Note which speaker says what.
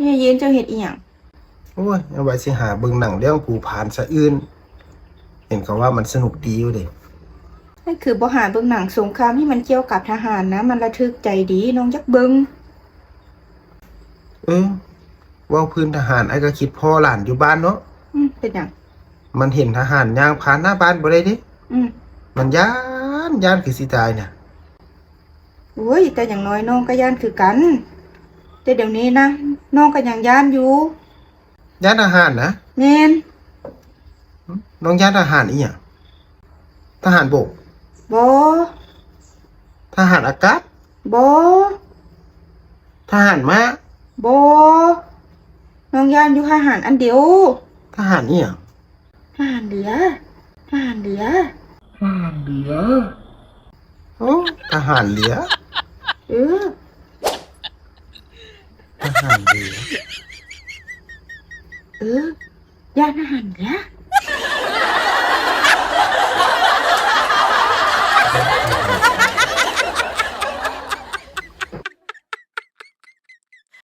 Speaker 1: เนี่ยเย็นเจ้าเฮ็ดอีหยัง
Speaker 2: โอ้ยเอาไว้สิหาเบิ่งหนังเรื่องภูผานสะอื่นเห็นเขาว่ามันสนุกดีอยู่เด้
Speaker 1: นั่นคือบ่หาเบิ่งหนังสงครามที่มันเกี่ยวกับทหารนะ มันระทึกใจดีน้องยักเบิ่ง
Speaker 2: เออเว่าพื้นทหารไอ้ก็คิดพ่อหลานอยู่บ้านเนาะ
Speaker 1: อืมเป็นหยัง
Speaker 2: มันเห็นทหารย่างผ่านหน้าบ้านบ่ได้เดิ
Speaker 1: อืม
Speaker 2: มันย่านย่านคือสิตายเนี่ย
Speaker 1: โอ้ยแต่อย่างน้อยน้องก็ย่านคือกัน แต่เดี๋ยวนี้นะน้องก็ยังย่านอยู่
Speaker 2: ย่านทหารนะ
Speaker 1: แม่น
Speaker 2: น้องย่านทหารอีหยังทหารบก
Speaker 1: บ่
Speaker 2: ทหารอากาศ
Speaker 1: บ่
Speaker 2: ทหารม้า
Speaker 1: บ่น้องย่านอยู่ทหารอันเดียว
Speaker 2: ทหารอีหยัง
Speaker 1: ทหารเรือทหารเรือ
Speaker 2: โอ้ทหารเรือ
Speaker 1: เออ
Speaker 2: ทหารเรือ
Speaker 1: เออ ย่านทหารเรือ